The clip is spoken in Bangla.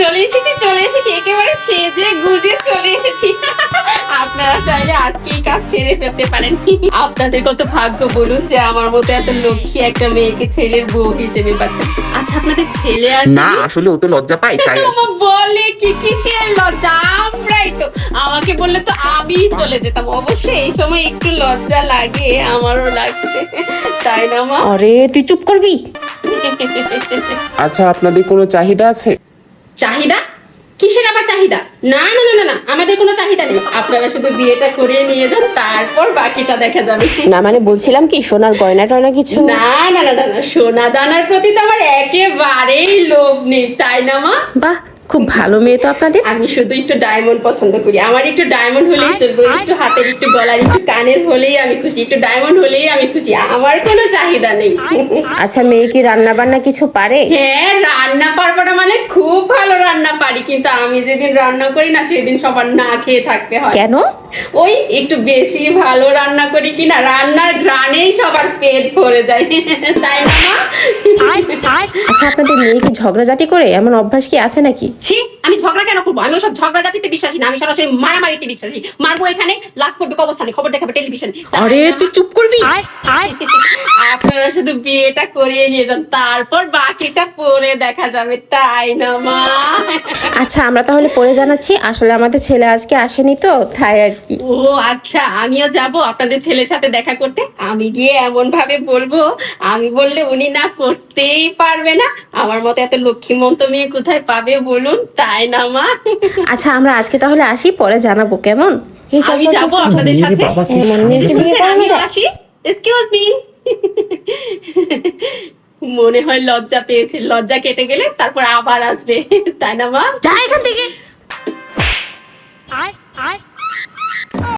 চলে এসেছি চলে এসেছি। একেবারে সেজে গুজে চলে এসেছি। আপনারা চাইলে আজকে এই কাজ সেরে ফেলতে পারেন। আপনাদের কত ভাগ্য বলুন যে আমার মতো এত লক্ষ্মী একটা মেয়েকে ছেলের বউ হিসেবে পাচ্ছেন আচ্ছা আপনাদের ছেলে আসবে না আসলে ও তো লজ্জা পাই তাই কি। বলে কি কিসের লজ্জা? আমরাই তো। আমাকে বললে তো আমি চলে যেতাম। অবশ্যই এই সময় একটু লজ্জা লাগে আমারও লাগছে। তাই না মা? আরে তুই চুপ করবি? আচ্ছা আপনাদের কোনো চাহিদা আছে? চাহিদা? কিসের আবার চাহিদা? না না না না না আমাদের কোনো চাহিদা নেই। আপনারা শুধু বিয়েটা করিয়ে নিয়ে যান তারপর বাকিটা দেখা যাবে। না মানে বলছিলাম কি সোনার গয়না টয়না কিছু? না না না না না সোনা দানার প্রতি তো আমার একেবারেই লোভ নেই তাই না মা? বাহ খুব ভালো মেয়ে তো আপনাদের। আমি শুধু একটু ডায়মন্ড পছন্দ করি। আমার একটু ডায়মন্ড হলেই চলবে একটু হাতের একটু গলার একটু কানের হলেই আমি খুশি একটু ডায়মন্ড হলেই আমি খুশি আমার কোনো চাহিদা নেই। আচ্ছা মেয়ে কি রান্না বান্না কিছু পারে? হ্যাঁ রান্না খুব ভালো রান্না পারি কিন্তু আমি যেদিন রান্না করি না সেদিন সবার না খেয়ে থাকতে হয়। কেন? ওই একটু বেশি ভালো রান্না করি কিনা রান্নার গ্রানেই সবার পেট ভরে যায়। তাই না? আচ্ছা আপনাদের মেয়ে কি ঝগড়াঝাটি করে? এমন অভ্যাস কি আছে নাকি? ছি আমি ঝগড়া কেন করব? আমি ওসব ঝগড়াঝাটিতে বিশ্বাসী না আমি সরাসরি মারামারিতে বিশ্বাসী। মারবো এখানে লাস্ট করবে অবস্থানে খবর দেখাবে টেলিভিশন আরে তুই চুপ করবি? আপনারা শুধু বিয়েটা করিয়ে নিয়ে যান তারপর বাকিটা পরে দেখা যাবে তাই না মা? আচ্ছা আমরা তাহলে পরে জানাচ্ছি আসলে আমাদের ছেলে আজকে আসেনি তো তাই আর কি। ও আচ্ছা আমিও যাব আপনাদের ছেলের সাথে দেখা করতে। আমি গিয়ে এমন ভাবে বলব আমি বললে উনি না করতেই পারবে না। আমার মতো এত লক্ষ্মীমন্ত মেয়ে কোথায় পাবে বলুন? তাই না মা? আচ্ছা আমরা আজকে তাহলে আসি পরে জানাব কেমন? এই আমি যাব। আপনাদের সাথে। যায়? আসি। এক্সকিউজ মি মনে হয় লজ্জা পেয়েছে। লজ্জা কেটে গেলে তারপর আবার আসবে। তাই না মা? যা এখান থেকে।